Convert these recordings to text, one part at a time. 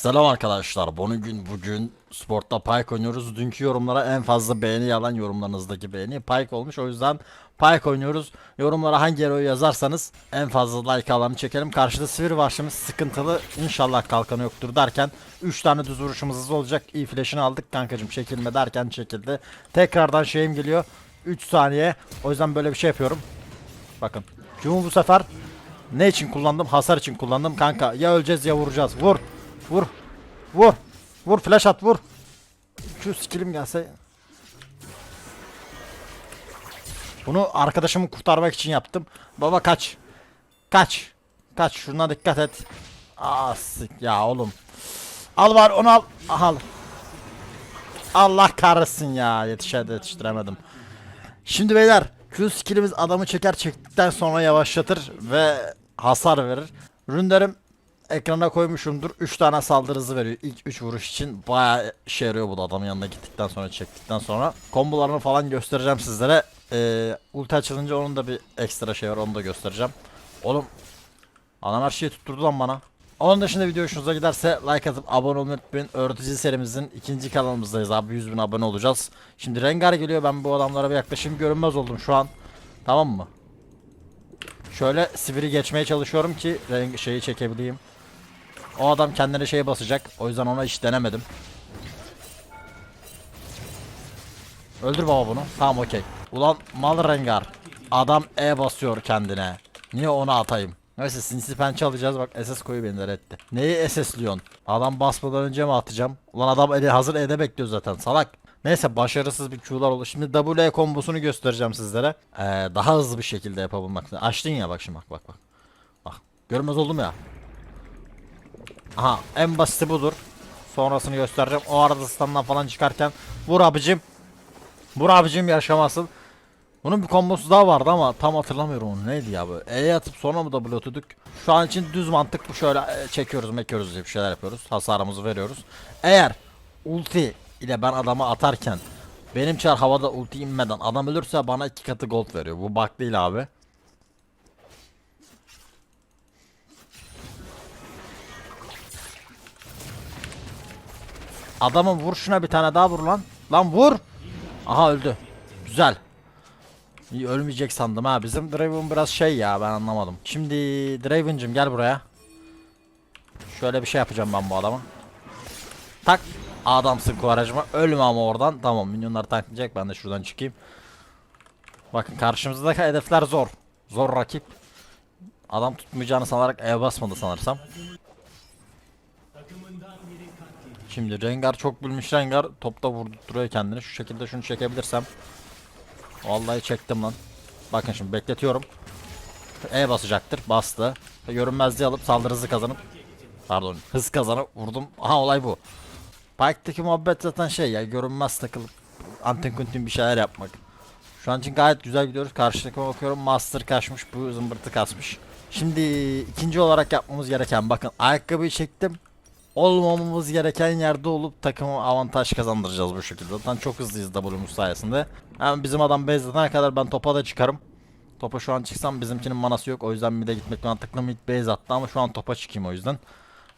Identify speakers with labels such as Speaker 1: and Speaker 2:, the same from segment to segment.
Speaker 1: Selam arkadaşlar. Bugün bugün Sport'ta Pike oynuyoruz. Dünkü yorumlara en fazla beğeni alan yorumlarınızdaki beğeni Pike olmuş. O yüzden Pike oynuyoruz. Yorumlara hangi hero'yu yazarsanız en fazla like alanı çekelim. Karşıda sivir başımız sıkıntılı. İnşallah kalkanı yoktur derken 3 tane düz vuruşumuz olacak. İyi flash'ını aldık kankacım çekilme derken çekildi. Tekrardan şeyim geliyor. 3 saniye. O yüzden böyle bir şey yapıyorum. Bakın. Q'mu bu sefer ne için kullandım? Hasar için kullandım kanka. Ya öleceğiz ya vuracağız. Vur. Vur. Vur. Vur flash at vur. Şu skillim gelse. Bunu arkadaşımı kurtarmak için yaptım. Baba kaç. Kaç. Kaç şuna dikkat et. Aa ya oğlum. Al var onu al. Al. Allah kahretsin ya yetişe yetiştiremedim. Şimdi beyler Q skillimiz adamı çeker çektikten sonra yavaşlatır ve hasar verir. Ründerim ekrana koymuşumdur. 3 tane saldırı hızı veriyor. İlk 3 vuruş için bayağı işe yarıyor bu da adamın yanına gittikten sonra çektikten sonra. Kombolarını falan göstereceğim sizlere. Ee, ulti açılınca onun da bir ekstra şey var onu da göstereceğim. Oğlum adam her şeyi tutturdu lan bana. Onun dışında video hoşunuza giderse like atıp abone olmayı unutmayın. Öğretici serimizin ikinci kanalımızdayız abi 100 bin abone olacağız. Şimdi Rengar geliyor ben bu adamlara bir yaklaşayım görünmez oldum şu an. Tamam mı? Şöyle sivri geçmeye çalışıyorum ki renk şeyi çekebileyim. O adam kendine şey basacak. O yüzden ona hiç denemedim. Öldür baba bunu. Tamam okey. Ulan mal rengar. Adam E basıyor kendine. Niye onu atayım? Neyse sinsi pençe alacağız bak SS koyu beni etti. Neyi SS'liyorsun? Adam basmadan önce mi atacağım? Ulan adam ele, hazır E'de bekliyor zaten salak. Neyse başarısız bir Q'lar oldu. Şimdi W kombosunu göstereceğim sizlere. Ee, daha hızlı bir şekilde yapabilmek. Açtın ya bak şimdi bak bak bak. Bak. Görmez oldum ya. Aha en basiti budur. Sonrasını göstereceğim. O arada standdan falan çıkarken vur abicim. Vur abicim yaşamasın. Bunun bir kombosu daha vardı ama tam hatırlamıyorum onu. Neydi ya bu? E'ye atıp sonra mı W atıyorduk? Şu an için düz mantık bu. Şöyle e, çekiyoruz, mekiyoruz diye bir şeyler yapıyoruz. Hasarımızı veriyoruz. Eğer ulti ile ben adamı atarken benim çar havada ulti inmeden adam ölürse bana iki katı gold veriyor. Bu bug değil abi. Adamın vur şuna bir tane daha vur lan. Lan vur. Aha öldü. Güzel. Ölmeyecek sandım ha. Bizim Draven biraz şey ya ben anlamadım. Şimdi Draven'cim gel buraya. Şöyle bir şey yapacağım ben bu adama. Tak. Adamsın kuvarajıma. Ölme ama oradan. Tamam minyonlar tanklayacak. Ben de şuradan çıkayım. Bakın karşımızdaki hedefler zor. Zor rakip. Adam tutmayacağını sanarak E basmadı sanırsam. Şimdi Rengar çok bilmiş Rengar topta vurduruyor kendini. Şu şekilde şunu çekebilirsem. Vallahi çektim lan. Bakın şimdi bekletiyorum. E basacaktır. Bastı. Ve Görünmezliği alıp saldırı hızı kazanıp pardon hız kazanıp vurdum. Aha olay bu. Pike'daki muhabbet zaten şey ya görünmez takılıp antin kuntin bir şeyler yapmak. Şu an için gayet güzel gidiyoruz. Karşıdaki bakıyorum Master kaçmış bu zımbırtı kasmış. Şimdi ikinci olarak yapmamız gereken bakın ayakkabıyı çektim olmamamız gereken yerde olup takıma avantaj kazandıracağız bu şekilde. Zaten çok hızlıyız W'muz sayesinde. Hem bizim adam base'den kadar ben topa da çıkarım. Topa şu an çıksam bizimkinin manası yok. O yüzden mid'e gitmek mantıklı mid base attı ama şu an topa çıkayım o yüzden.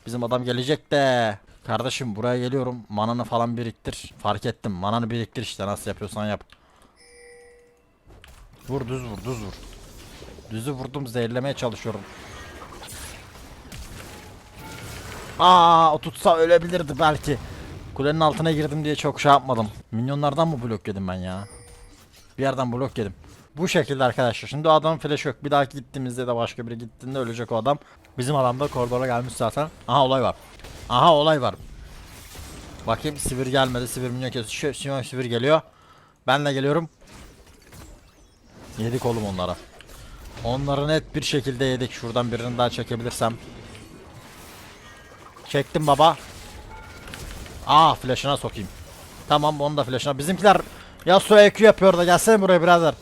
Speaker 1: Bizim adam gelecek de. Kardeşim buraya geliyorum. Mananı falan biriktir. Fark ettim. Mananı biriktir işte nasıl yapıyorsan yap. Vur düz vur düz vur. Düzü vurdum zehirlemeye çalışıyorum. Aa o tutsa ölebilirdi belki. Kulenin altına girdim diye çok şey yapmadım. Minyonlardan mı blok yedim ben ya? Bir yerden blok yedim. Bu şekilde arkadaşlar. Şimdi o adamın flash yok. Bir dahaki gittiğimizde de başka biri gittiğinde ölecek o adam. Bizim adam da koridora gelmiş zaten. Aha olay var. Aha olay var. Bakayım sivir gelmedi. Sivir minyon kesiyor. Simon sivir geliyor. Ben de geliyorum. Yedik oğlum onlara. Onları net bir şekilde yedik. Şuradan birini daha çekebilirsem. Çektim baba. Aa flash'ına sokayım. Tamam onu da flash'ına. Bizimkiler Yasuo EQ yapıyor da gelsene buraya birader.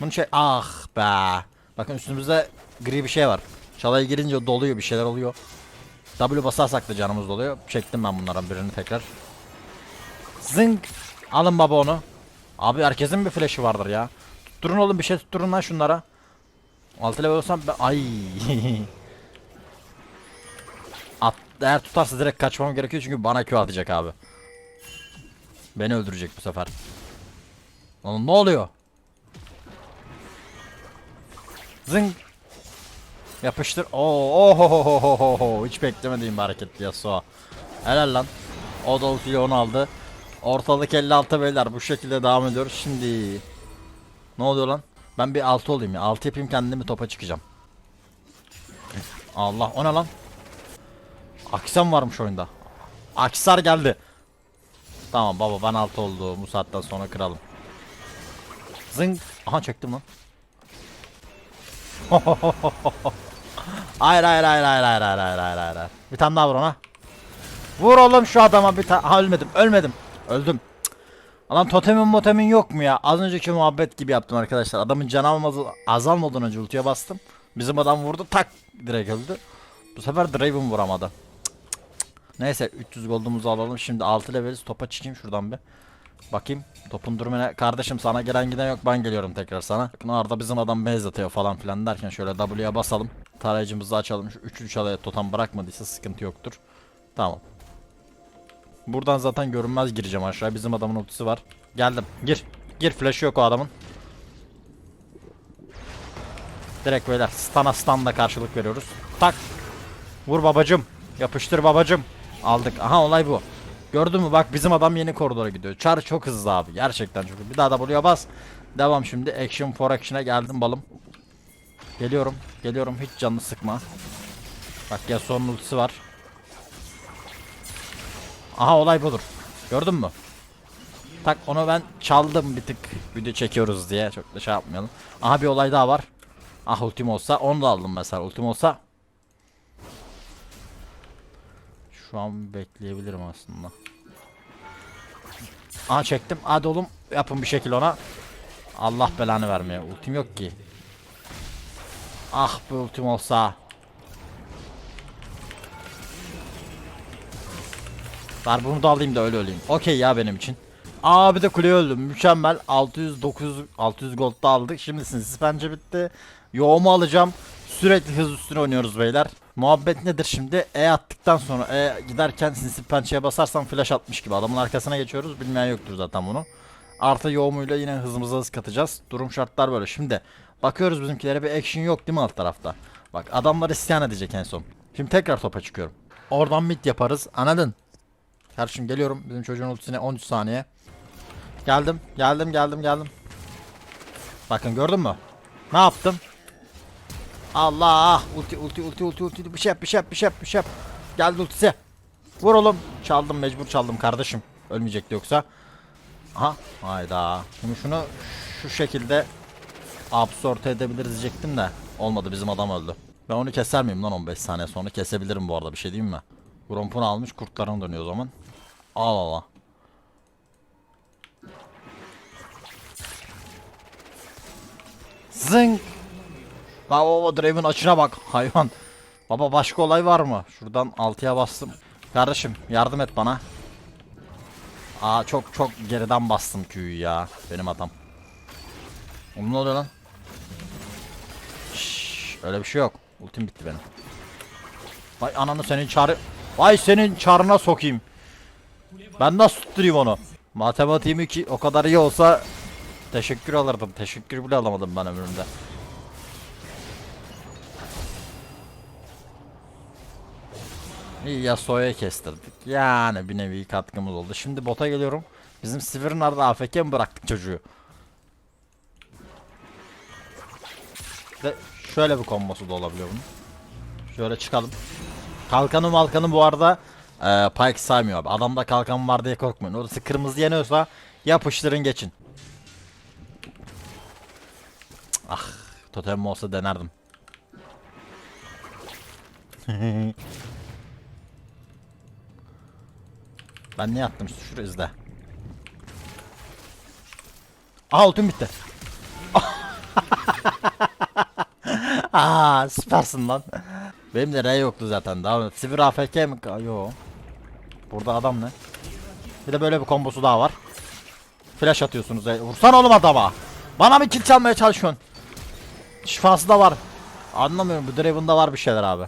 Speaker 1: Bunu şey ah be. Bakın üstümüzde gri bir şey var. Çalaya girince doluyor bir şeyler oluyor. W basarsak da canımız doluyor. Çektim ben bunlardan birini tekrar. Zing. Alın baba onu. Abi herkesin bir flash'ı vardır ya. Tutturun oğlum bir şey tutturun lan şunlara. 6 level olsam ben... Ay. eğer tutarsa direkt kaçmam gerekiyor çünkü bana Q atacak abi. Beni öldürecek bu sefer. Oğlum ne oluyor? Zing. Yapıştır. Oo, ohohohoho. Hiç beklemediğim bir hareketli Yasuo. Helal lan. O da ultiyle onu aldı. Ortalık 56 beyler. Bu şekilde devam ediyoruz. Şimdi. Ne oluyor lan? Ben bir 6 olayım ya. 6 yapayım kendimi topa çıkacağım. Allah o ne lan? Aksan varmış oyunda. Aksar geldi. Tamam baba ben 6 oldu. Bu saatten sonra kıralım. Zing. Aha çektim lan. hayır hayır hayır hayır hayır hayır hayır hayır hayır. Bir tane daha vur ona. Vur oğlum şu adama bir tane. Ha ölmedim ölmedim. Öldüm. Lan totemin motemin yok mu ya? Az önceki muhabbet gibi yaptım arkadaşlar. Adamın canı almadı, azalmadan önce ultiye bastım. Bizim adam vurdu tak direkt öldü. Bu sefer Draven vuramadı. Neyse 300 gold'umuzu alalım. Şimdi 6 leveliz. Topa çıkayım şuradan bir. Bakayım. Topun durumu ne? Kardeşim sana gelen giden yok. Ben geliyorum tekrar sana. Bakın Arda bizim adam base atıyor falan filan derken şöyle W'ye basalım. Tarayıcımızı açalım. Şu 3 3 alaya totem bırakmadıysa sıkıntı yoktur. Tamam. Buradan zaten görünmez gireceğim aşağı. Bizim adamın ultisi var. Geldim. Gir. Gir flash yok o adamın. Direkt böyle stana stanla karşılık veriyoruz. Tak. Vur babacım. Yapıştır babacım. Aldık. Aha olay bu. Gördün mü bak bizim adam yeni koridora gidiyor. Çar çok hızlı abi. Gerçekten çok hızlı. Bir daha da buraya bas. Devam şimdi. Action for action'a geldim balım. Geliyorum. Geliyorum. Hiç canını sıkma. Bak Yasuo'nun ultisi var. Aha olay budur. Gördün mü? Tak onu ben çaldım bir tık video çekiyoruz diye çok da şey yapmayalım. Aha bir olay daha var. Ah ultim olsa onu da aldım mesela ultim olsa. Şu an bekleyebilirim aslında. Aha çektim. Hadi oğlum yapın bir şekil ona. Allah belanı vermeye. Ultim yok ki. Ah be ultim olsa. Ver bunu da alayım da öyle öleyim. Okey ya benim için. Aa bir de kuleye öldüm. Mükemmel. 600 900 600 gold da aldık. Şimdi sinsi bence bitti. Yoğumu alacağım. Sürekli hız üstüne oynuyoruz beyler. Muhabbet nedir şimdi? E attıktan sonra E giderken sinsi pençeye basarsan flash atmış gibi. Adamın arkasına geçiyoruz. Bilmeyen yoktur zaten bunu. Artı yoğumuyla yine hızımıza hız katacağız. Durum şartlar böyle. Şimdi bakıyoruz bizimkilere bir action yok değil mi alt tarafta? Bak adamlar isyan edecek en son. Şimdi tekrar topa çıkıyorum. Oradan mid yaparız. Anladın? Kardeşim geliyorum. Bizim çocuğun ultisine 13 saniye. Geldim. Geldim geldim geldim. Bakın gördün mü? Ne yaptım? Allah! Ulti ulti ulti ulti ulti bir şey yap bir şey yap bir şey yap bir şey yap. Geldi ultisi. Vur oğlum. Çaldım mecbur çaldım kardeşim. Ölmeyecekti yoksa. Aha. Hayda. Şimdi şunu şu şekilde absorte edebiliriz diyecektim de. Olmadı bizim adam öldü. Ben onu keser miyim lan 15 saniye sonra? Kesebilirim bu arada bir şey diyeyim mi? Gromp'unu almış kurtlarına dönüyor o zaman. Al al al. Bak o Draven açına bak hayvan. Baba başka olay var mı? Şuradan 6'ya bastım. Kardeşim yardım et bana. Aa çok çok geriden bastım Q'yu ya. Benim hatam. Oğlum ne oluyor lan? Şşş, öyle bir şey yok. Ultim bitti benim. Vay ananı senin çarı... Vay senin çarına sokayım. Ben nasıl tutturayım onu? Matematiğim ki o kadar iyi olsa teşekkür alırdım. Teşekkür bile alamadım ben ömrümde. Yasuo'ya kestirdik. Yani bir nevi katkımız oldu. Şimdi bota geliyorum. Bizim Sivir'in arada AFK mi bıraktık çocuğu? Ve şöyle bir kombosu da olabiliyor bunun. Şöyle çıkalım. Kalkanı malkanı bu arada e, Pike saymıyor abi. Adamda kalkan var diye korkmayın. Orası kırmızı yanıyorsa yapıştırın geçin. Ah totem olsa denerdim. ben ne yaptım şu izle. Aha ultim bitti. Aa süpersin lan. Benim de R yoktu zaten. Daha Sivir AFK mi? Yo. Burada adam ne? Bir de böyle bir kombosu daha var. Flash atıyorsunuz. E, Vursan oğlum adama. Bana mı kill çalmaya çalışıyorsun? Şifası da var. Anlamıyorum bu Draven'da var bir şeyler abi.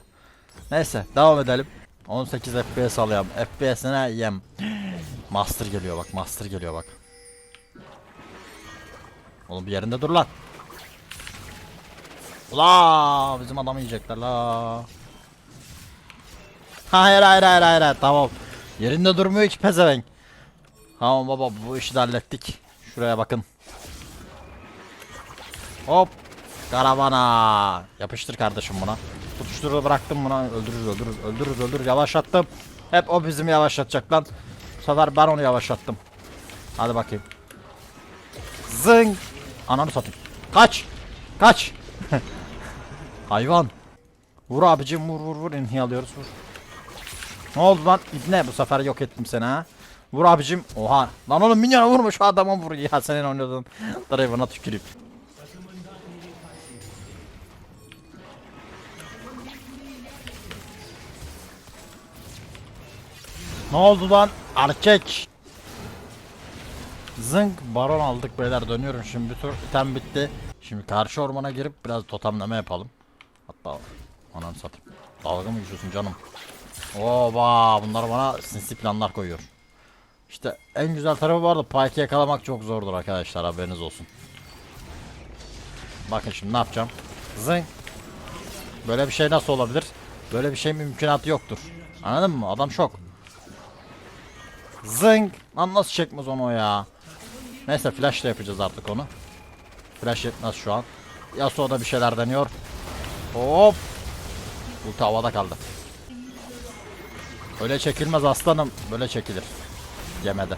Speaker 1: Neyse devam edelim. 18 FPS alıyorum. FPS'ine yem. Master geliyor bak. Master geliyor bak. Oğlum bir yerinde dur lan. La bizim adamı yiyecekler la. Hayır hayır hayır hayır, tamam. Yerinde durmuyor ki pezevenk. Tamam baba bu işi de hallettik. Şuraya bakın. Hop. Karavana. Yapıştır kardeşim buna. Tutuşturu bıraktım buna. Öldürürüz öldürürüz öldürürüz öldürürüz. Yavaşlattım. Hep o bizim yavaşlatacak lan. Bu sefer ben onu yavaşlattım. Hadi bakayım. Zing. Ananı satayım. Kaç. Kaç. Hayvan. Vur abicim vur vur vur. İnhi alıyoruz vur. Ne oldu lan? İbne bu sefer yok ettim seni ha. Vur abicim. Oha. Lan oğlum minyona vurma şu adama vur ya senin oynadığın. Driver'ına tüküreyim. Ne oldu lan? Erkek. Zınk baron aldık beyler dönüyorum şimdi bir tur item bitti. Şimdi karşı ormana girip biraz totemleme yapalım. Hatta anam satayım. Dalga mı geçiyorsun canım? Oba bunlar bana sinsi planlar koyuyor. İşte en güzel tarafı vardı Pike'ı yakalamak çok zordur arkadaşlar haberiniz olsun. Bakın şimdi ne yapacağım? Zınk. Böyle bir şey nasıl olabilir? Böyle bir şey mümkünatı yoktur. Anladın mı? Adam şok. Zınk. Lan nasıl çekmez onu ya? Neyse flash yapacağız artık onu. Flash yetmez şu an. Yasuo da bir şeyler deniyor. Hop. Ulti havada kaldı. Öyle çekilmez aslanım. Böyle çekilir. Yemedi.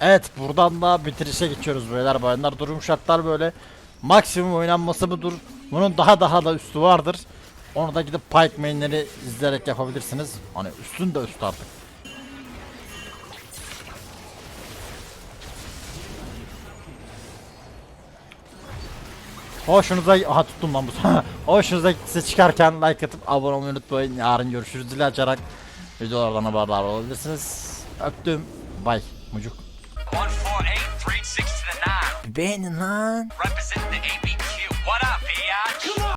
Speaker 1: Evet buradan da bitirişe geçiyoruz beyler bayanlar. Durum şartlar böyle. Maksimum oynanması budur. Bunun daha daha da üstü vardır. Onu da gidip Pike mainleri izleyerek yapabilirsiniz. Hani üstün de üst artık. Hoşunuza aha tuttum lan bu. Hoşunuza gitse çıkarken like atıp abone olmayı unutmayın. Yarın görüşürüz. Dili açarak videolardan haberdar olabilirsiniz. Öptüm. Bay. Mucuk.
Speaker 2: 148, 360 to the 9.
Speaker 1: Beğenin lan.